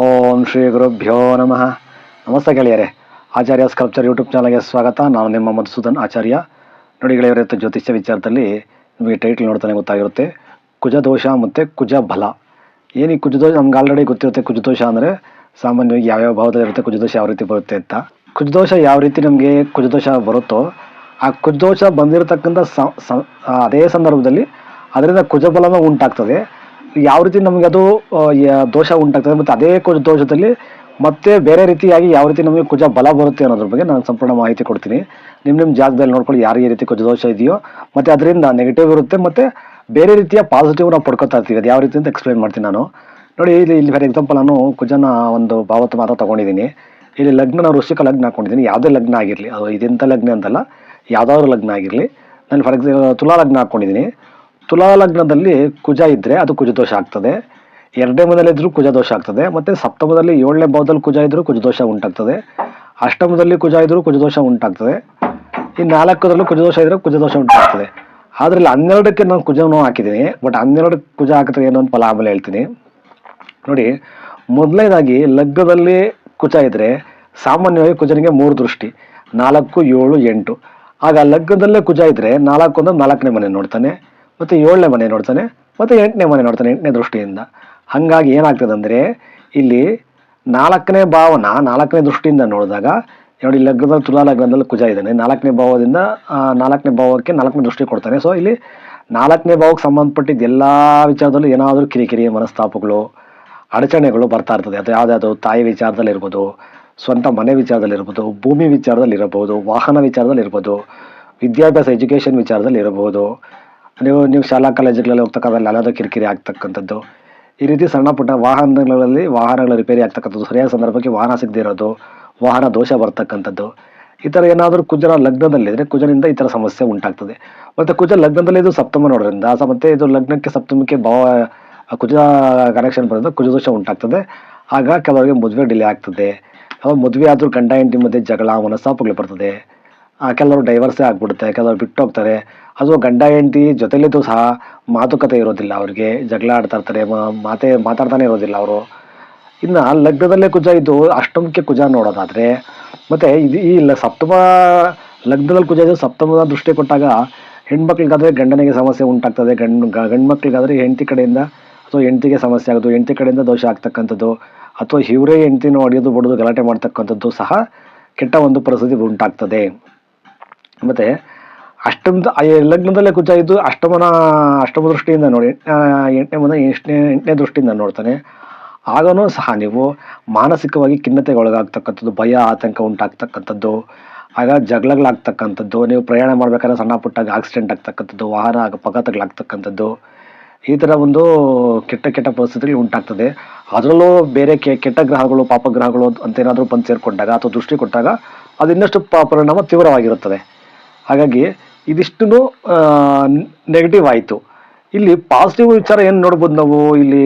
ಓಂ ಶ್ರೀ ಗುರುಭ್ಯೋ ನಮಃ. ನಮಸ್ತೆ ಗೆಳೆಯರೆ. ಆಚಾರ್ಯ ಸ್ಕಲ್ಪ್ಚರ್ ಯೂಟ್ಯೂಬ್ ಚಾನಲ್ಗೆ ಸ್ವಾಗತ. ನಾನು ನಿಮ್ಮ ಮಧುಸೂದನ್ ಆಚಾರ್ಯ. ನೋಡಿ ಗೆಳೆಯರ ಜ್ಯೋತಿಷ್ಯ ವಿಚಾರದಲ್ಲಿ ನಿಮಗೆ ಟೈಟ್ಲ್ ನೋಡ್ತಾನೆ ಗೊತ್ತಾಗಿರುತ್ತೆ. ಕುಜದೋಷ ಮತ್ತು ಕುಜ ಬಲ. ಏನು ಈ ಕುಜದೋಷ ನಮ್ಗೆ ಆಲ್ರೆಡಿ ಗೊತ್ತಿರುತ್ತೆ ಕುಜದೋಷ ಅಂದರೆ ಸಾಮಾನ್ಯವಾಗಿ ಯಾವ್ಯಾವ ಭಾವದಲ್ಲಿ ಇರುತ್ತೆ ಕುಜದೋಷ ಯಾವ ರೀತಿ ಬರುತ್ತೆ ಅಂತ. ಕುಜದೋಷ ಯಾವ ರೀತಿ ನಮಗೆ ಕುಜದೋಷ ಬರುತ್ತೋ, ಆ ಕುಜದೋಷ ಬಂದಿರತಕ್ಕಂಥ ಸ- ಸ- ಅದೇ ಸಂದರ್ಭದಲ್ಲಿ ಅದರಿಂದ ಕುಜಬಲನ ಉಂಟಾಗ್ತದೆ. ಯಾವ ರೀತಿ ನಮಗೆ ಅದು ದೋಷ ಉಂಟಾಗ್ತದೆ ಮತ್ತು ಅದೇ ದೋಷದಲ್ಲಿ ಮತ್ತೆ ಬೇರೆ ರೀತಿಯಾಗಿ ಯಾವ ರೀತಿ ನಮಗೆ ಕುಜ ಬಲ ಬರುತ್ತೆ ಅನ್ನೋದ್ರ ಬಗ್ಗೆ ನಾನು ಸಂಪೂರ್ಣ ಮಾಹಿತಿ ಕೊಡ್ತೀನಿ. ನಿಮ್ಮ ನಿಮ್ಮ ಜಾಗದಲ್ಲಿ ನೋಡ್ಕೊಳ್ಳಿ ಯಾರಿಗೆ ಈ ರೀತಿ ಕುಜ ದೋಷ ಇದೆಯೋ, ಮತ್ತು ಅದರಿಂದ ನೆಗೆಟಿವ್ ಇರುತ್ತೆ, ಮತ್ತು ಬೇರೆ ರೀತಿಯ ಪಾಸಿಟಿವ್ ನಾವು ಪಡ್ಕೊತಾ ಇರ್ತೀವಿ. ಅದು ಯಾವ ರೀತಿ ಅಂತ ಎಕ್ಸ್ಪ್ಲೈನ್ ಮಾಡ್ತೀನಿ ನಾನು. ನೋಡಿ, ಇಲ್ಲಿ ಇಲ್ಲಿ ಫಾರ್ ಎಕ್ಸಾಂಪಲ್ ನಾನು ಕುಜನ ಒಂದು ಭಾವತ ಮಾತ್ರ ತಗೊಂಡಿದ್ದೀನಿ. ಇಲ್ಲಿ ಲಗ್ನ ನಾನು ವೃಶ್ಚಿಕ ಲಗ್ನ ಹಾಕೊಂಡಿದ್ದೀನಿ. ಯಾವುದೇ ಲಗ್ನ ಆಗಿರಲಿ, ಅದು ಇದೆಂಥ ಲಗ್ನ ಅಂತಲ್ಲ, ಯಾವುದಾದ್ರು ಲಗ್ನ ಆಗಿರಲಿ. ನಾನು ಫಾರ್ ಎಕ್ಸಾಂಪಲ್ ತುಲಾ ಲಗ್ನ ಹಾಕೊಂಡಿದ್ದೀನಿ. ತುಲಾ ಲಗ್ನದಲ್ಲಿ ಕುಜ ಇದ್ದರೆ ಅದು ಕುಜದೋಷ ಆಗ್ತದೆ. ಎರಡನೇ ಮನೆಯಲ್ಲಿ ಇದ್ರೂ ಕುಜದೋಷ ಆಗ್ತದೆ. ಮತ್ತು ಸಪ್ತಮದಲ್ಲಿ ಏಳನೇ ಭಾವದಲ್ಲಿ ಕುಜ ಇದ್ರೂ ಕುಜದೋಷ ಉಂಟಾಗ್ತದೆ. ಅಷ್ಟಮದಲ್ಲಿ ಕುಜ ಇದ್ದರೂ ಕುಜದೋಷ ಉಂಟಾಗ್ತದೆ. ಈ ನಾಲ್ಕದಲ್ಲೂ ಕುಜದೋಷ ಇದ್ರೆ ಕುಜದೋಷ ಉಂಟಾಗ್ತದೆ. ಆದ್ರಲ್ಲಿ ಹನ್ನೆರಡಕ್ಕೆ ನಾನು ಕುಜನೂ ಹಾಕಿದ್ದೀನಿ. ಬಟ್ ಹನ್ನೆರಡು ಕುಜ ಹಾಕಿದ್ರೆ ಏನು ಅಂತ ಫಲ ಆಮೇಲೆ ಹೇಳ್ತೀನಿ. ನೋಡಿ, ಮೊದಲನೇದಾಗಿ ಲಗ್ನದಲ್ಲಿ ಕುಜ ಇದ್ದರೆ ಸಾಮಾನ್ಯವಾಗಿ ಕುಜನಿಗೆ ಮೂರು ದೃಷ್ಟಿ, ನಾಲ್ಕು, ಏಳು, ಎಂಟು. ಆಗ ಲಗ್ನದಲ್ಲೇ ಕುಜ ಇದ್ದರೆ ನಾಲ್ಕು ಅಂದ್ರೆ ನಾಲ್ಕನೇ ಮನೆ ನೋಡ್ತಾನೆ. ಮತ್ತು ಏಳನೇ ಮನೆ ನೋಡ್ತಾನೆ, ಮತ್ತು ಎಂಟನೇ ಮನೆ ನೋಡ್ತಾನೆ ಎಂಟನೇ ದೃಷ್ಟಿಯಿಂದ. ಹಾಗಾಗಿ ಏನಾಗ್ತದೆ ಅಂದರೆ ಇಲ್ಲಿ ನಾಲ್ಕನೇ ಭಾವನ, ನಾಲ್ಕನೇ ದೃಷ್ಟಿಯಿಂದ ನೋಡಿದಾಗ, ನೋಡಿ ಲಗ್ನದಲ್ಲಿ ತುಲಾ ಲಗ್ನದಲ್ಲಿ ಕುಜ ಇದ್ದಾನೆ. ನಾಲ್ಕನೇ ಭಾವದಿಂದ ನಾಲ್ಕನೇ ಭಾವಕ್ಕೆ ನಾಲ್ಕನೇ ದೃಷ್ಟಿ ಕೊಡ್ತಾನೆ. ಸೊ ಇಲ್ಲಿ ನಾಲ್ಕನೇ ಭಾವಕ್ಕೆ ಸಂಬಂಧಪಟ್ಟಿದ್ದ ಎಲ್ಲ ವಿಚಾರದಲ್ಲೂ ಏನಾದರೂ ಕಿರಿಕಿರಿ ಮನಸ್ತಾಪಗಳು, ಅಡಚಣೆಗಳು ಬರ್ತಾ ಇರ್ತದೆ. ಅದು ಯಾವುದಾದ್ರು ತಾಯಿ ವಿಚಾರದಲ್ಲಿರ್ಬೋದು ಸ್ವಂತ ಮನೆ ವಿಚಾರದಲ್ಲಿರ್ಬೋದು ಭೂಮಿ ವಿಚಾರದಲ್ಲಿ ಇರಬಹುದು, ವಾಹನ ವಿಚಾರದಲ್ಲಿರ್ಬೋದು ವಿದ್ಯಾಭ್ಯಾಸ, ಎಜುಕೇಷನ್ ವಿಚಾರದಲ್ಲಿ ಇರಬಹುದು ನೀವು ನೀವು ಶಾಲಾ ಕಾಲೇಜುಗಳಲ್ಲಿ ಹೋಗ್ತಕ್ಕಂಥ ಅಲ್ಲದ ಕಿರಿಕಿರಿ ಆಗ್ತಕ್ಕಂಥದ್ದು. ಈ ರೀತಿ ಸಣ್ಣ ಪುಟ್ಟ ವಾಹನಗಳಲ್ಲಿ ವಾಹನಗಳ ರಿಪೇರಿ ಆಗ್ತಕ್ಕಂಥದ್ದು. ಸರಿಯಾದ ಸಂದರ್ಭಕ್ಕೆ ವಾಹನ ಸಿಗದಿರೋದು ವಾಹನ ದೋಷ ಬರ್ತಕ್ಕಂಥದ್ದು. ಈ ಥರ ಏನಾದರೂ ಕುಜರ ಲಗ್ನದಲ್ಲಿದ್ದರೆ ಕುಜನಿಂದ ಈ ಥರ ಸಮಸ್ಯೆ ಉಂಟಾಗ್ತದೆ. ಮತ್ತು ಕುಜ ಲಗ್ನದಲ್ಲಿ ಇದು ಸಪ್ತಮ ನೋಡೋದ್ರಿಂದ ಮತ್ತೆ ಇದು ಲಗ್ನಕ್ಕೆ ಸಪ್ತಮಕ್ಕೆ ಭಾವ, ಕುಜ ಕನೆಕ್ಷನ್ ಬರೋದು ಕುಜ ದೋಷ ಉಂಟಾಗ್ತದೆ. ಆಗ ಕೆಲವರಿಗೆ ಮದುವೆ ಡಿಲೇ ಆಗ್ತದೆ. ಮದುವೆ ಆದರೂ ಗಂಡ ಹೆಂಡತಿ ಮಧ್ಯೆ ಜಗಳ ಮನಸ್ತಾಪಗಳು ಬರ್ತದೆ. ಕೆಲವರು ಡೈವರ್ಸೇ ಆಗ್ಬಿಡುತ್ತೆ, ಕೆಲವರು ಬಿಟ್ಟು ಹೋಗ್ತಾರೆ ಅದು ಗಂಡ ಹೆಂಡತಿ ಜೊತೆಲಿದ್ದು ಸಹ ಮಾತುಕತೆ ಇರೋದಿಲ್ಲ ಅವರಿಗೆ, ಜಗಳ ಆಡ್ತಾ ಇರ್ತಾರೆ ಮಾತೆ ಮಾತೇ, ಮಾತಾಡ್ತಾನೆ ಇರೋದಿಲ್ಲ ಅವರು. ಇನ್ನು ಲಗ್ನದಲ್ಲೇ ಕುಜ ಇದ್ದು ಅಷ್ಟಮಕ್ಕೆ ಕುಜ ನೋಡೋದಾದರೆ, ಮತ್ತು ಇದು ಈ ಲ- ಸಪ್ತಮ ಲಗ್ನದಲ್ಲಿ ಕುಜ ಇದ್ದು ಸಪ್ತಮದ ದೃಷ್ಟಿ ಕೊಟ್ಟಾಗ ಹೆಣ್ಮಕ್ಳಿಗಾದರೆ ಗಂಡನಿಗೆ ಸಮಸ್ಯೆ ಉಂಟಾಗ್ತದೆ, ಗಂಡು ಗಂಡು ಮಕ್ಳಿಗಾದ್ರೆ ಹೆಂಡತಿ ಕಡೆಯಿಂದ ಅಥವಾ ಹೆಂಡತಿಗೆ ಸಮಸ್ಯೆ ಆಗೋದು, ಹೆಂಡತಿ ಕಡೆಯಿಂದ ದೋಷ ಆಗ್ತಕ್ಕಂಥದ್ದು, ಅಥವಾ ಇವರೇ ಹೆಂಡತಿನೂ ಹೊಡೆಯೋದು ಬಡೋದು ಗಲಾಟೆ ಮಾಡ್ತಕ್ಕಂಥದ್ದು ಸಹ ಕೆಟ್ಟ ಒಂದು ಪರಿಸ್ಥಿತಿ ಉಂಟಾಗ್ತದೆ. ಮತ್ತೆ ಅಷ್ಟಮದ ಲಗ್ನದಲ್ಲೇ ಕುಚ್ಚಾಗಿದ್ದು ಅಷ್ಟಮನ, ಅಷ್ಟಮ ದೃಷ್ಟಿಯಿಂದ ನೋಡಿ ಎಂಟನೇ ಮನೆ, ಎಂಟನೇ ಎಂಟನೇ ದೃಷ್ಟಿಯಿಂದ ನೋಡ್ತಾನೆ. ಆಗನೂ ಸಹ ನೀವು ಮಾನಸಿಕವಾಗಿ ಖಿನ್ನತೆಗೊಳಗಾಗ್ತಕ್ಕಂಥದ್ದು, ಭಯ, ಆತಂಕ ಉಂಟಾಗ್ತಕ್ಕಂಥದ್ದು, ಆಗ ಜಗಳಗಳಾಗ್ತಕ್ಕಂಥದ್ದು, ನೀವು ಪ್ರಯಾಣ ಮಾಡ್ಬೇಕಾದ್ರೆ ಸಣ್ಣ ಪುಟ್ಟಾಗ ಆಕ್ಸಿಡೆಂಟ್ ಆಗ್ತಕ್ಕಂಥದ್ದು, ವಾಹನ ಅಪಘಾತಗಳಾಗ್ತಕ್ಕಂಥದ್ದು, ಈ ಥರ ಒಂದು ಕೆಟ್ಟ ಕೆಟ್ಟ ಪರಿಸ್ಥಿತಿಗಳು ಉಂಟಾಗ್ತದೆ. ಅದರಲ್ಲೂ ಬೇರೆ ಕೆಟ್ಟ ಗ್ರಹಗಳು ಪಾಪಗ್ರಹಗಳು ಅಂತ ಏನಾದರೂ ಬಂದು ಸೇರಿಕೊಂಡಾಗ ಅಥವಾ ದೃಷ್ಟಿ ಕೊಟ್ಟಾಗ ಅದು ಇನ್ನಷ್ಟು ಪರಿಣಾಮ ತೀವ್ರವಾಗಿರುತ್ತದೆ. ಹಾಗಾಗಿ ಇದಿಷ್ಟು ನೆಗೆಟಿವ್ ಆಯಿತು. ಇಲ್ಲಿ ಪಾಸಿಟಿವ್ ವಿಚಾರ ಏನು ನೋಡ್ಬೋದು ನಾವು? ಇಲ್ಲಿ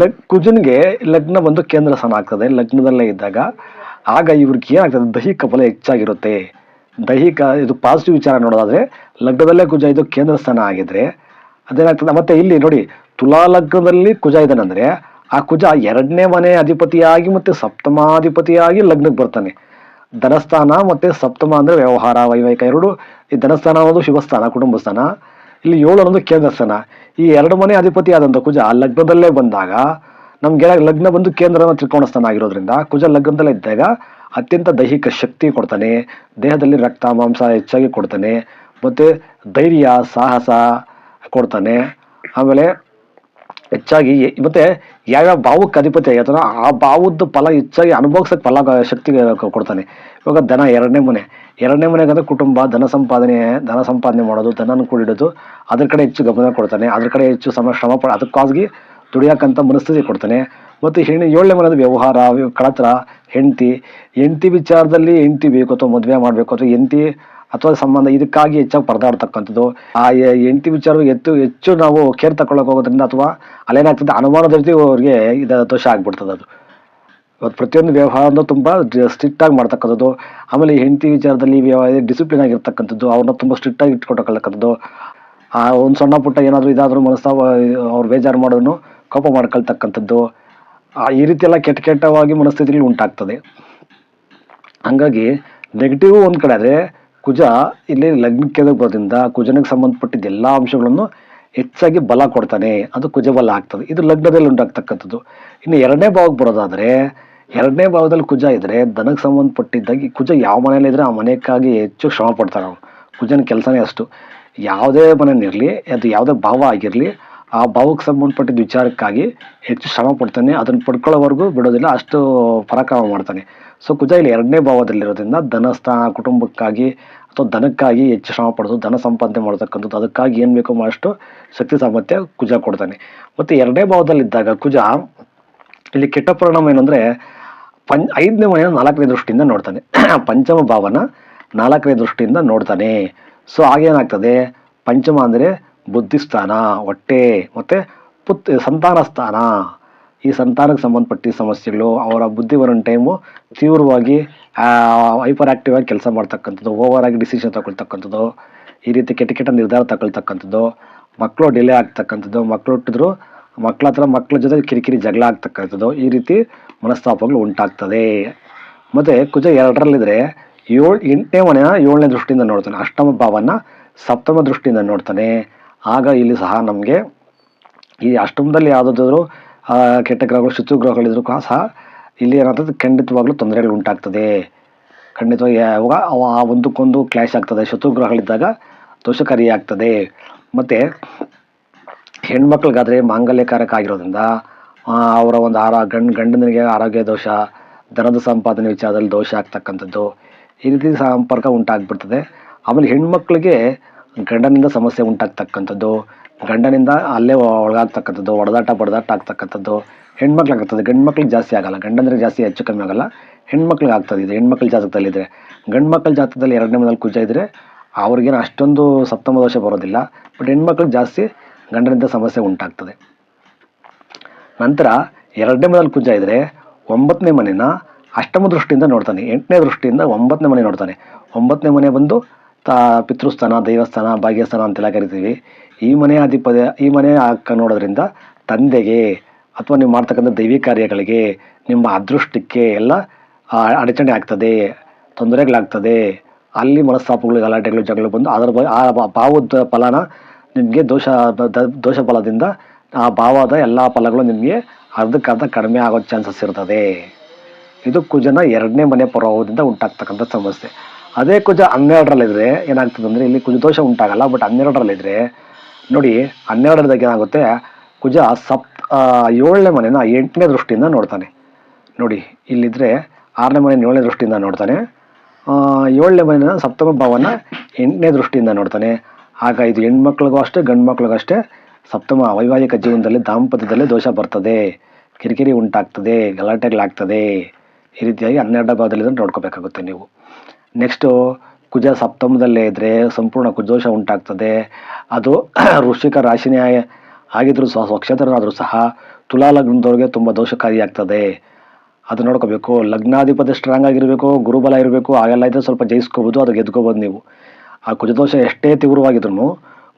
ಲಗ್, ಕುಜನ್ಗೆ ಲಗ್ನ ಬಂದು ಕೇಂದ್ರ ಸ್ಥಾನ ಆಗ್ತದೆ, ಲಗ್ನದಲ್ಲೇ ಇದ್ದಾಗ. ಆಗ ಇವ್ರಿಗೆ ಏನಾಗ್ತದೆ? ದೈಹಿಕ ಬಲ ಹೆಚ್ಚಾಗಿರುತ್ತೆ. ದೈಹಿಕ, ಇದು ಪಾಸಿಟಿವ್ ವಿಚಾರ ನೋಡೋದಾದರೆ, ಲಗ್ನದಲ್ಲೇ ಕುಜ ಇದು ಕೇಂದ್ರ ಸ್ಥಾನ ಆಗಿದ್ರೆ, ಅದೇನಾಗ್ತದೆ? ಮತ್ತೆ ಇಲ್ಲಿ ನೋಡಿ, ತುಲಾ ಲಗ್ನದಲ್ಲಿ ಕುಜ ಇದ್ದಾನಂದ್ರೆ, ಆ ಕುಜ ಎರಡನೇ ಮನೆ ಅಧಿಪತಿಯಾಗಿ ಮತ್ತು ಸಪ್ತಮಾಧಿಪತಿಯಾಗಿ ಲಗ್ನಕ್ಕೆ ಬರ್ತಾನೆ. ಧನಸ್ಥಾನ ಮತ್ತೆ ಸಪ್ತಮ ಅಂದರೆ ವ್ಯವಹಾರ, ವೈವಾಹಿಕ ಎರಡು. ಈ ಧನಸ್ಥಾನ ಅನ್ನೋದು ಶುಭ ಸ್ಥಾನ ಕುಟುಂಬ ಸ್ಥಾನ ಇಲ್ಲಿ ಏಳು ಅನ್ನೋದು ಕೇಂದ್ರ ಸ್ಥಾನ ಈ ಎರಡು ಮನೆ ಅಧಿಪತಿ ಆದಂಥ ಕುಜ ಲಗ್ನದಲ್ಲೇ ಬಂದಾಗ, ನಮ್ಗೆ ಲಗ್ನ ಬಂದು ಕೇಂದ್ರ ತ್ರಿಕೋಣ ಸ್ಥಾನ ಆಗಿರೋದ್ರಿಂದ ಕುಜ ಲಗ್ನದಲ್ಲೇ ಇದ್ದಾಗ ಅತ್ಯಂತ ದೈಹಿಕ ಶಕ್ತಿ ಕೊಡ್ತಾನೆ, ದೇಹದಲ್ಲಿ ರಕ್ತ, ಮಾಂಸ ಹೆಚ್ಚಾಗಿ ಕೊಡ್ತಾನೆ, ಮತ್ತೆ ಧೈರ್ಯ, ಸಾಹಸ ಕೊಡ್ತಾನೆ. ಆಮೇಲೆ ಹೆಚ್ಚಾಗಿ ಮತ್ತೆ ಯಾವ್ಯಾವ ಭಾವಕ್ಕೆ ಅಧಿಪತಿ ಆಗಿರ್ತಾನೋ ಆ ಭಾವದ ಫಲ ಹೆಚ್ಚಾಗಿ ಅನುಭವಿಸಕ್ಕೆ ಫಲ ಶಕ್ತಿ ಕೊಡ್ತಾನೆ. ಇವಾಗ ದನ ಎರಡನೇ ಮನೆ. ಎರಡನೇ ಮನೆಗಂದ್ರೆ ಕುಟುಂಬ, ಧನ ಸಂಪಾದನೆ ಧನ ಸಂಪಾದನೆ ಮಾಡೋದು ಧನ ಕೂಡಿಡೋದು, ಅದ್ರ ಕಡೆ ಹೆಚ್ಚು ಗಮನ ಕೊಡ್ತಾನೆ. ಅದ್ರ ಕಡೆ ಹೆಚ್ಚು ಸಮ ಶ್ರಮ ಪಡ ಅದಕ್ಕಾಗಿ ದುಡಿಯೋಕ್ಕಂಥ ಮನಸ್ಥಿತಿ ಕೊಡ್ತಾನೆ. ಮತ್ತು ಹೆಣ್ಣು ಏಳನೇ ಮನೆಯದು ವ್ಯವಹಾರ ಕಳತ್ರ ಹೆಂಡತಿ. ಹೆಂಡತಿ ವಿಚಾರದಲ್ಲಿ ಹೆಂಡತಿ ಬೇಕು ಅಥವಾ ಮದುವೆ ಮಾಡಬೇಕು ಅಥವಾ ಹೆಂಡತಿ ಅಥವಾ ಸಂಬಂಧ ಇದಕ್ಕಾಗಿ ಹೆಚ್ಚಾಗಿ ಪರದಾಡ್ತಕ್ಕಂಥದ್ದು. ಆ ಹೆಂಡತಿ ವಿಚಾರ ಹೆಚ್ಚು ಹೆಚ್ಚು ನಾವು ಕೇರ್ ತಗೊಳ್ಳೋಕೆ ಹೋಗೋದ್ರಿಂದ ಅಥವಾ ಅಲ್ಲೇನಾಗ್ತದೆ ಅನುಮಾನದ ರೀತಿ ಅವ್ರಿಗೆ ಇದು ದೋಷ ಆಗ್ಬಿಡ್ತದೆ ಅದು. ಇವತ್ತು ಪ್ರತಿಯೊಂದು ವ್ಯವಹಾರನೂ ತುಂಬ ಸ್ಟ್ರಿಕ್ಟ್ ಆಗಿ ಮಾಡ್ತಕ್ಕಂಥದ್ದು. ಆಮೇಲೆ ಹೆಂಡತಿ ವಿಚಾರದಲ್ಲಿ ಡಿಸಿಪ್ಲಿನ್ ಆಗಿರ್ತಕ್ಕಂಥದ್ದು. ಅವ್ರನ್ನ ತುಂಬ ಸ್ಟ್ರಿಕ್ಟ್ ಆಗಿ ಇಟ್ಕೊಳ್ತಕ್ಕಂಥದ್ದು ಆ ಒಂದು ಸಣ್ಣ ಪುಟ್ಟ ಏನಾದರೂ ಇದಾದರೂ ಮನಸ್ತಾವ ಅವ್ರು ಬೇಜಾರು ಮಾಡೋದನ್ನು ಕೋಪ ಮಾಡ್ಕೊಳ್ತಕ್ಕಂಥದ್ದು. ಈ ರೀತಿಯೆಲ್ಲ ಕೆಟ್ಟ ಕೆಟ್ಟವಾಗಿ ಮನಸ್ಥಿತಿಗಳು ಉಂಟಾಗ್ತದೆ. ಹಂಗಾಗಿ ನೆಗೆಟಿವ್ ಒಂದು ಕಡೆ ಆದರೆ ಕುಜ ಇಲ್ಲಿ ಲಗ್ನಕ್ಕೆ ಬರೋದ್ರಿಂದ ಕುಜನಿಗೆ ಸಂಬಂಧಪಟ್ಟಿದ್ದ ಎಲ್ಲ ಅಂಶಗಳನ್ನು ಹೆಚ್ಚಾಗಿ ಬಲ ಕೊಡ್ತಾನೆ. ಅದು ಕುಜ ಬಲ ಆಗ್ತದೆ. ಇದು ಲಗ್ನದಲ್ಲಿ ಉಂಟಾಗ್ತಕ್ಕಂಥದ್ದು. ಇನ್ನು ಎರಡನೇ ಭಾವಕ್ಕೆ ಬರೋದಾದರೆ, ಎರಡನೇ ಭಾವದಲ್ಲಿ ಕುಜ ಇದ್ದರೆ ದನಕ್ಕೆ ಸಂಬಂಧಪಟ್ಟಿದ್ದಾಗಿ ಕುಜ ಯಾವ ಮನೇಲಿ ಇದ್ರೆ ಆ ಮನೆಗಾಗಿ ಹೆಚ್ಚು ಶ್ರಮ ಪಡ್ತಾನೆ ಕುಜನ ಕೆಲಸನೇ ಅಷ್ಟು. ಯಾವುದೇ ಮನೆಯಲ್ಲಿರಲಿ, ಅದು ಯಾವುದೇ ಭಾವ ಆಗಿರಲಿ ಆ ಭಾವಕ್ಕೆ ಸಂಬಂಧಪಟ್ಟಿದ್ದ ವಿಚಾರಕ್ಕಾಗಿ ಹೆಚ್ಚು ಶ್ರಮ ಪಡ್ತಾನೆ. ಅದನ್ನು ಪಡ್ಕೊಳ್ಳೋವರೆಗೂ ಬಿಡೋದಿಲ್ಲ, ಅಷ್ಟು ಪರಾಕ್ರಮ ಮಾಡ್ತಾನೆ. ಸೊ ಕುಜ ಇಲ್ಲಿ ಎರಡನೇ ಭಾವದಲ್ಲಿರೋದ್ರಿಂದ ಧನಸ್ಥಾನ ಕುಟುಂಬಕ್ಕಾಗಿ ಅಥವಾ ಧನಕ್ಕಾಗಿ ಹೆಚ್ಚು ಶ್ರಮ ಪಡೋದು, ಧನ ಸಂಪಾದನೆ ಮಾಡ್ತಕ್ಕಂಥದ್ದು, ಅದಕ್ಕಾಗಿ ಏನು ಬೇಕೋ ಅಷ್ಟು ಶಕ್ತಿ ಸಾಮರ್ಥ್ಯ ಕುಜ ಕೊಡ್ತಾನೆ. ಮತ್ತು ಎರಡನೇ ಭಾವದಲ್ಲಿದ್ದಾಗ ಕುಜ ಇಲ್ಲಿ ಕೆಟ್ಟ ಪರಿಣಾಮ ಏನಂದರೆ ಪಂ, ಐದನೇ ಮನೆಯ ನಾಲ್ಕನೇ ದೃಷ್ಟಿಯಿಂದ ನೋಡ್ತಾನೆ. ಪಂಚಮ ಭಾವನ ನಾಲ್ಕನೇ ದೃಷ್ಟಿಯಿಂದ ನೋಡ್ತಾನೆ. ಸೊ ಆಗೇನಾಗ್ತದೆ ಪಂಚಮ ಅಂದರೆ ಬುದ್ಧಿಸ್ಥಾನ, ಹೊಟ್ಟೆ, ಮತ್ತು ಪುತ್ ಸಂತಾನ ಸ್ಥಾನ ಈ ಸಂತಾನಕ್ಕೆ ಸಂಬಂಧಪಟ್ಟ ಸಮಸ್ಯೆಗಳು, ಅವರ ಬುದ್ಧಿ ಬರೋ ಟೈಮು ತೀವ್ರವಾಗಿ ಹೈಪರ್ ಆ್ಯಕ್ಟಿವ್ ಆಗಿ ಕೆಲಸ ಮಾಡ್ತಕ್ಕಂಥದ್ದು ಓವರ್ ಆಗಿ ಡಿಸಿಷನ್ ತಗೊಳ್ತಕ್ಕಂಥದ್ದು, ಈ ರೀತಿ ಕೆಟ್ಟ ಕೆಟ್ಟ ನಿರ್ಧಾರ ತಗೊಳ್ತಕ್ಕಂಥದ್ದು ಮಕ್ಕಳು ಡಿಲೇ ಆಗ್ತಕ್ಕಂಥದ್ದು ಮಕ್ಕಳು ಹುಟ್ಟಿದ್ರು ಮಕ್ಕಳ ಹತ್ರ ಮಕ್ಕಳ ಜೊತೆ ಕಿರಿಕಿರಿ ಜಗಳ ಆಗ್ತಕ್ಕಂಥದ್ದು, ಈ ರೀತಿ ಮನಸ್ತಾಪಗಳು ಉಂಟಾಗ್ತದೆ. ಮತ್ತು ಕುಜ ಎರಡರಲ್ಲಿದ್ದರೆ ಏಳು, ಎಂಟನೇ ಮನೆಯ ಏಳನೇ ದೃಷ್ಟಿಯಿಂದ ನೋಡ್ತಾನೆ, ಅಷ್ಟಮ ಭಾವನ ಸಪ್ತಮ ದೃಷ್ಟಿಯಿಂದ ನೋಡ್ತಾನೆ. ಆಗ ಇಲ್ಲಿ ಸಹ ನಮಗೆ ಈ ಅಷ್ಟಮದಲ್ಲಿ ಯಾವುದಾದ್ರು ಕೆಟ್ಟ ಗ್ರಹಗಳು, ಶತ್ರು ಗ್ರಹಗಳಿದ್ರು ಸಹ ಇಲ್ಲಿ ಏನಾಗ್ತದೆ, ಖಂಡಿತವಾಗ್ಲೂ ತೊಂದರೆಗಳು ಉಂಟಾಗ್ತದೆ. ಖಂಡಿತವಾಗಿ ಯಾವಾಗ ಅವ ಆ ಒಂದಕ್ಕೊಂದು ಕ್ಲಾಶ್ ಆಗ್ತದೆ. ಶತ್ರು ಗ್ರಹಗಳಿದ್ದಾಗ ದೋಷಕಾರಿ ಆಗ್ತದೆ ಮತ್ತು ಹೆಣ್ಮಕ್ಳಿಗಾದರೆ ಮಾಂಗಲ್ಯಕಾರಕ ಆಗಿರೋದ್ರಿಂದ ಅವರ ಒಂದು ಆರ, ಗಂಡ, ಗಂಡನಿಗೆ ಆರೋಗ್ಯ ದೋಷ ಧನದ ಸಂಪಾದನೆ ವಿಚಾರದಲ್ಲಿ ದೋಷ ಆಗ್ತಕ್ಕಂಥದ್ದು ಈ ರೀತಿ ಸಂಪರ್ಕ ಉಂಟಾಗ್ಬಿಡ್ತದೆ. ಆಮೇಲೆ ಹೆಣ್ಮಕ್ಳಿಗೆ ಗಂಡನಿಂದ ಸಮಸ್ಯೆ ಉಂಟಾಗ್ತಕ್ಕಂಥದ್ದು, ಗಂಡನಿಂದ ಅಲ್ಲೇ ಒಳಗಾಗ್ತಕ್ಕಂಥದ್ದು ಹೊಡೆದಾಟ ಬಡದಾಟ ಆಗ್ತಕ್ಕಂಥದ್ದು ಹೆಣ್ಮಕ್ಳಾಗ್ತದೆ. ಗಂಡು ಮಕ್ಳಿಗೆ ಜಾಸ್ತಿ ಆಗಲ್ಲ. ಗಂಡಂದ್ರೆ ಜಾಸ್ತಿ ಹೆಚ್ಚು ಕಮ್ಮಿ ಆಗಲ್ಲ. ಹೆಣ್ಮಕ್ಳಿಗೆ ಆಗ್ತದೆ. ಇದು ಹೆಣ್ಮಕ್ಳ ಜಾತಕದಲ್ಲಿದ್ದರೆ ಗಂಡು ಮಕ್ಕಳ ಜಾತಕದಲ್ಲಿ ಎರಡನೇ ಮನೇಲಿ ಕುಜ ಇದ್ದರೆ ಅವ್ರಿಗೇನು ಅಷ್ಟೊಂದು ಸಪ್ತಮ ದೋಷ ಬರೋದಿಲ್ಲ. ಬಟ್ ಹೆಣ್ಮಕ್ಳಿಗೆ ಜಾಸ್ತಿ ಗಂಡನಿಂದ ಸಮಸ್ಯೆ ಉಂಟಾಗ್ತದೆ. ನಂತರ ಎರಡನೇ ಮನೇಲಿ ಕುಜ ಇದ್ದರೆ ಒಂಬತ್ತನೇ ಮನೆನ ಅಷ್ಟಮ ದೃಷ್ಟಿಯಿಂದ ನೋಡ್ತಾನೆ. ಎಂಟನೇ ದೃಷ್ಟಿಯಿಂದ ಒಂಬತ್ತನೇ ಮನೆ ನೋಡ್ತಾನೆ. ಒಂಬತ್ತನೇ ಮನೆ ಬಂದು ತಾ ಪಿತೃಸ್ಥಾನ, ದೈವಸ್ಥಾನ, ಭಾಗ್ಯಸ್ಥಾನ ಅಂತೆಲ್ಲ ಕರಿತೀವಿ. ಈ ಮನೆ ಅಧಿಪದ ಈ ಮನೆ ಅಕ್ಕ ನೋಡೋದ್ರಿಂದ ತಂದೆಗೆ ಅಥವಾ ನೀವು ಮಾಡ್ತಕ್ಕಂಥ ದೈವಿ ಕಾರ್ಯಗಳಿಗೆ ನಿಮ್ಮ ಅದೃಷ್ಟಕ್ಕೆ ಎಲ್ಲ ಅಡಚಣೆ ಆಗ್ತದೆ, ತೊಂದರೆಗಳಾಗ್ತದೆ. ಅಲ್ಲಿ ಮನಸ್ತಾಪಗಳು, ಗಲಾಟೆಗಳು ಜಗಳ ಬಂದು ಅದರ ಆ ಭಾವದ ಫಲನ ನಿಮಗೆ ದೋಷ ದೋಷ ಫಲದಿಂದ ಆ ಭಾವದ ಎಲ್ಲ ಫಲಗಳು ನಿಮಗೆ ಅರ್ಧಕ್ಕರ್ಧ ಕಡಿಮೆ ಆಗೋ ಚಾನ್ಸಸ್ ಇರ್ತದೆ. ಇದು ಕುಜನ ಎರಡನೇ ಮನೆ ಪ್ರಭಾವದಿಂದ ಉಂಟಾಗ್ತಕ್ಕಂಥ ಸಮಸ್ಯೆ. ಅದೇ ಕುಜ ಹನ್ನೆರಡರಲ್ಲಿದ್ರೆ ಏನಾಗ್ತದೆ ಅಂದರೆ ಇಲ್ಲಿ ಕುಜ ದೋಷ ಉಂಟಾಗಲ್ಲ ಬಟ್ ಹನ್ನೆರಡರಲ್ಲಿದ್ರೆ ನೋಡಿ ಹನ್ನೆರಡರದಾಗ ಏನಾಗುತ್ತೆ, ಕುಜ ಸಪ್ ಏಳನೇ ಮನೆನ ಎಂಟನೇ ದೃಷ್ಟಿಯಿಂದ ನೋಡ್ತಾನೆ. ನೋಡಿ ಇಲ್ಲಿದ್ದರೆ ಆರನೇ ಮನೆ ಏಳನೇ ದೃಷ್ಟಿಯಿಂದ ನೋಡ್ತಾನೆ ಏಳನೇ ಮನೆನ ಸಪ್ತಮ ಭಾವನ ಎಂಟನೇ ದೃಷ್ಟಿಯಿಂದ ನೋಡ್ತಾನೆ. ಆಗ ಇದು ಹೆಣ್ಮಕ್ಳಿಗೂ ಅಷ್ಟೇ ಗಂಡು ಮಕ್ಳಿಗೂ ಅಷ್ಟೇ ಸಪ್ತಮ ವೈವಾಹಿಕ ಜೀವನದಲ್ಲಿ ದಾಂಪತ್ಯದಲ್ಲಿ ದೋಷ ಬರ್ತದೆ, ಕಿರಿಕಿರಿ ಉಂಟಾಗ್ತದೆ, ಗಲಾಟೆಗಳಾಗ್ತದೆ. ಈ ರೀತಿಯಾಗಿ ಹನ್ನೆರಡನೇ ಭಾವದಲ್ಲಿ ನೋಡ್ಕೋಬೇಕಾಗುತ್ತೆ ನೀವು. ನೆಕ್ಸ್ಟು ಕುಜ ಸಪ್ತಮದಲ್ಲೇ ಇದ್ದರೆ ಸಂಪೂರ್ಣ ಕುಜೋಷ ಉಂಟಾಗ್ತದೆ. ಅದು ವೃಶ್ಚಿಕ ರಾಶಿನೇ ಆಗಿದ್ದರೂ ಸಹ, ಸ್ವಕ್ಷೇತ್ರನಾದರೂ ಸಹ ತುಲಾ ಲಗ್ನದವ್ರಿಗೆ ತುಂಬ ದೋಷಕಾರಿಯಾಗ್ತದೆ. ಅದು ನೋಡ್ಕೋಬೇಕು. ಲಗ್ನಾಧಿಪತಿ ಸ್ಟ್ರಾಂಗ್ ಆಗಿರಬೇಕು, ಗುರುಬಲ ಇರಬೇಕು, ಹಾಗೆಲ್ಲ ಇದ್ದರೆ ಸ್ವಲ್ಪ ಜಯಿಸ್ಕೋಬೋದು ಅದು ಗೆದ್ಕೋಬೋದು ನೀವು. ಆ ಕುಜದೋಷ ಎಷ್ಟೇ ತೀವ್ರವಾಗಿದ್ರು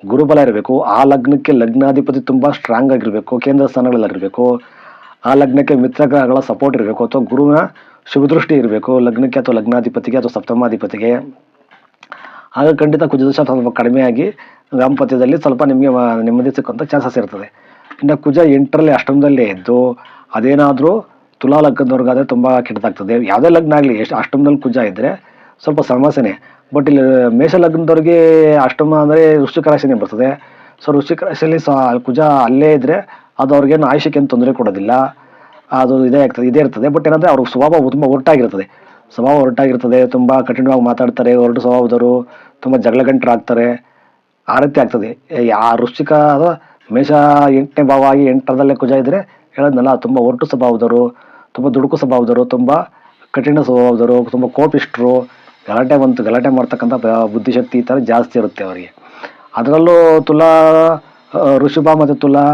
ಗುರುಬಲ ಇರಬೇಕು. ಆ ಲಗ್ನಕ್ಕೆ ಲಗ್ನಾಧಿಪತಿ ತುಂಬ ಸ್ಟ್ರಾಂಗ್ ಆಗಿರಬೇಕು, ಕೇಂದ್ರ ಸ್ಥಾನಗಳಲ್ಲಿರಬೇಕು. ಆ ಲಗ್ನಕ್ಕೆ ಮಿತ್ರಗ್ರಹಗಳ ಸಪೋರ್ಟ್ ಇರಬೇಕು, ಅಥವಾ ಗುರುವಿನ ಶುಭದೃಷ್ಟಿ ಇರಬೇಕು. ಲಗ್ನಕ್ಕೆ ಅಥವಾ ಲಗ್ನಾಧಿಪತಿಗೆ ಅಥವಾ ಸಪ್ತಮಾಧಿಪತಿಗೆ. ಆಗ ಖಂಡಿತ ಕುಜದೋಷ ಸ್ವಲ್ಪ ಕಡಿಮೆಯಾಗಿ ದಾಂಪತ್ಯದಲ್ಲಿ ಸ್ವಲ್ಪ ನಿಮಗೆ ನೆಮ್ಮದಿ ಸಿಕ್ಕುವಂಥ ಚಾನ್ಸಸ್ ಇರ್ತದೆ. ಇನ್ನು ಕುಜ ಎಂಟರಲ್ಲಿ ಅಷ್ಟಮದಲ್ಲೇ ಇದ್ದು ಅದೇನಾದರೂ ತುಲಾ ಲಗ್ನದವ್ರಿಗಾದರೆ ತುಂಬ ಕೆಟ್ಟದಾಗ್ತದೆ. ಯಾವುದೇ ಲಗ್ನ ಆಗಲಿ, ಎಷ್ಟು ಅಷ್ಟಮದಲ್ಲಿ ಕುಜ ಇದ್ದರೆ ಸ್ವಲ್ಪ ಸಮಸ್ಯೆನೇ ಬಟ್ ಇಲ್ಲಿ ಮೇಷ ಲಗ್ನದವ್ರಿಗೆ ಅಷ್ಟಮ ಅಂದರೆ ವೃಶ್ಚಿಕ ರಾಶಿನೇ ಬರ್ತದೆ. ಸೊ ವೃಶ್ಚಿಕ ರಾಶಿಯಲ್ಲಿ ಸಹ ಕುಜ ಅಲ್ಲೇ ಇದ್ದರೆ ಅದು ಅವ್ರಿಗೇನು ಆಯುಷಕ್ಕೇನು ತೊಂದರೆ ಕೊಡೋದಿಲ್ಲ. ಅದು ಇದೇ ಆಗ್ತದೆ, ಇದೇ ಇರ್ತದೆ. ಬಟ್ ಏನಂದರೆ ಅವ್ರ ಸ್ವಭಾವ ತುಂಬ ಒರಟಾಗಿರ್ತದೆ ಸ್ವಭಾವ ಒರಟಾಗಿರ್ತದೆ ತುಂಬ ಕಠಿಣವಾಗಿ ಮಾತಾಡ್ತಾರೆ, ಹೊರಟು ಸ್ವಭಾವದವರು ತುಂಬ ಜಗಳಗಂಟರಾಗ್ತಾರೆ. ಆ ರೀತಿ ಆಗ್ತದೆ. ಆ ವೃಶ್ಚಿಕ ಅಥವಾ ಮೇಷ ಎಂಟನೇ ಭಾವ ಆಗಿ ಎಂಟರದಲ್ಲೇ ಕುಜ ಇದ್ದರೆ ಹೇಳೋದ್ನಲ್ಲ, ತುಂಬ ಒರಟು ಸ್ವಭಾವದವರು, ತುಂಬ ದುಡುಕು ಸ್ವಭಾವದವರು, ತುಂಬ ಕಠಿಣ ಸ್ವಭಾವದವರು, ತುಂಬ ಕೋಪಿಷ್ಟರು, ಗಲಾಟೆ ಬಂತು, ಗಲಾಟೆ ಮಾಡ್ತಕ್ಕಂಥ ಬುದ್ಧಿಶಕ್ತಿ ಈ ಥರ ಜಾಸ್ತಿ ಇರುತ್ತೆ ಅವರಿಗೆ. ಅದರಲ್ಲೂ ತುಲಾ ಋಷಭ ಮತ್ತು ತುಲಾ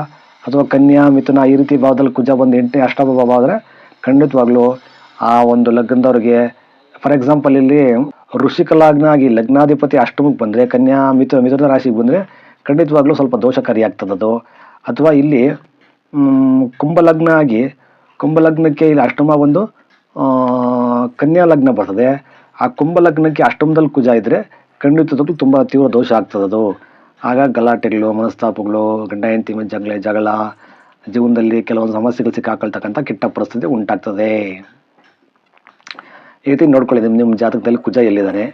ಅಥವಾ ಕನ್ಯಾ ಮಿಥುನ ಈ ರೀತಿ ಭಾವದಲ್ಲಿ ಕುಜ ಬಂದು ಎಂಟನೇ ಅಷ್ಟಮ ಭಾವ ಆದರೆ ಖಂಡಿತವಾಗ್ಲೂ ಆ ಒಂದು ಲಗ್ನದವ್ರಿಗೆ ಫಾರ್ ಎಕ್ಸಾಂಪಲ್ ಇಲ್ಲಿ ಋಷಿಕ ಲಗ್ನ ಆಗಿ ಲಗ್ನಾಧಿಪತಿ ಅಷ್ಟಮಕ್ಕೆ ಬಂದರೆ, ಕನ್ಯಾ ಮಿಥು, ಮಿಥುನ ರಾಶಿಗೆ ಬಂದರೆ ಖಂಡಿತವಾಗ್ಲೂ ಸ್ವಲ್ಪ ದೋಷಕಾರಿ ಆಗ್ತದದು. ಅದು ಅಥವಾ ಇಲ್ಲಿ ಕುಂಭಲಗ್ನ ಕುಂಭ ಲಗ್ನ ಆಗಿ ಕುಂಭಲಗ್ನಕ್ಕೆ ಇಲ್ಲಿ ಅಷ್ಟಮ ಒಂದು ಕನ್ಯಾ ಲಗ್ನ ಬರ್ತದೆ. ಆ ಕುಂಭಲಗ್ನಕ್ಕೆ ಅಷ್ಟಮದಲ್ಲಿ ಕುಜ ಇದ್ದರೆ ಖಂಡಿತವಾಗ್ಲೂ ತುಂಬ ತೀವ್ರ ದೋಷ ಆಗ್ತದದು. ಆಗ ಗಲಾಟೆಗಳು, ಮನಸ್ತಾಪಗಳು ಗಂಡ ಹೆಂಡತಿ ಜಗಳ ಜಗಳ, ಜೀವನದಲ್ಲಿ ಕೆಲವೊಂದು ಸಮಸ್ಯೆಗಳು ಸಿಕ್ಕಾಕೊಳ್ತಕ್ಕಂಥ ಕೆಟ್ಟ ಪರಿಸ್ಥಿತಿ ಉಂಟಾಗ್ತದೆ. ಈ ರೀತಿ ನೋಡ್ಕೊಳ್ಳಿ ನಿಮ್ಮ ನಿಮ್ಮ ಜಾತಕದಲ್ಲಿ ಕುಜ ಎಲ್ಲಿದ್ದಾರೆ?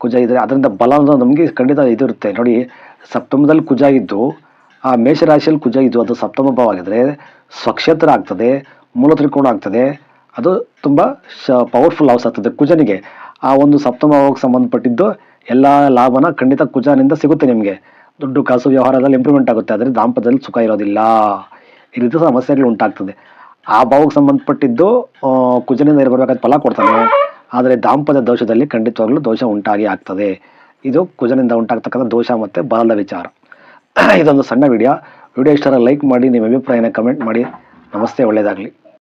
ಕುಜ ಇದ್ದರೆ ಅದರಿಂದ ಬಲ ಅನ್ನೋದು ನಮಗೆ ಖಂಡಿತ ಇದಿರುತ್ತೆ. ನೋಡಿ, ಸಪ್ತಮದಲ್ಲಿ ಕುಜ ಇದ್ದು, ಆ ಮೇಷರಾಶಿಯಲ್ಲಿ ಕುಜ ಇದ್ದು, ಅದು ಸಪ್ತಮ ಭಾವ ಆಗಿದ್ರೆ ಸ್ವಕ್ಷೇತ್ರ ಆಗ್ತದೆ, ಮೂಲ ತ್ರಿಕೋಣ ಆಗ್ತದೆ, ಅದು ತುಂಬ ಶ ಪವರ್ಫುಲ್ ಹೌಸ್ ಆಗ್ತದೆ ಕುಜನಿಗೆ. ಆ ಒಂದು ಸಪ್ತಮ ಭಾವಕ್ಕೆ ಸಂಬಂಧಪಟ್ಟಿದ್ದು ಎಲ್ಲ ಲಾಭನ ಖಂಡಿತ ಕುಜನಿಂದ ಸಿಗುತ್ತೆ ನಿಮಗೆ. ದುಡ್ಡು ಕಾಸು ವ್ಯವಹಾರದಲ್ಲಿ ಇಂಪ್ರೂವ್ಮೆಂಟ್ ಆಗುತ್ತೆ. ಆದರೆ ದಾಂಪತ್ಯದಲ್ಲಿ ಸುಖ ಇರೋದಿಲ್ಲ. ಈ ರೀತಿ ಸಮಸ್ಯೆಗಳು ಉಂಟಾಗ್ತದೆ. ಆ ಭಾವಕ್ಕೆ ಸಂಬಂಧಪಟ್ಟಿದ್ದು ಕುಜನಿಂದ ಇರಬೇಕಾದ ಫಲ ಕೊಡ್ತಾನೆ. ಆದರೆ ದಾಂಪತ್ಯ ದೋಷದಲ್ಲಿ ಖಂಡಿತವಾಗ್ಲೂ ದೋಷ ಉಂಟಾಗಿ ಆಗ್ತದೆ. ಇದು ಕುಜನಿಂದ ಉಂಟಾಗ್ತಕ್ಕಂಥ ದೋಷ ಮತ್ತು ಬಲದ ವಿಚಾರ. ಇದೊಂದು ಸಣ್ಣ ವಿಡಿಯೋ ವಿಡಿಯೋ ಇಷ್ಟರ ಲೈಕ್ ಮಾಡಿ, ನಿಮ್ಮ ಅಭಿಪ್ರಾಯನ ಕಮೆಂಟ್ ಮಾಡಿ. ನಮಸ್ತೆ ಒಳ್ಳೆಯದಾಗಲಿ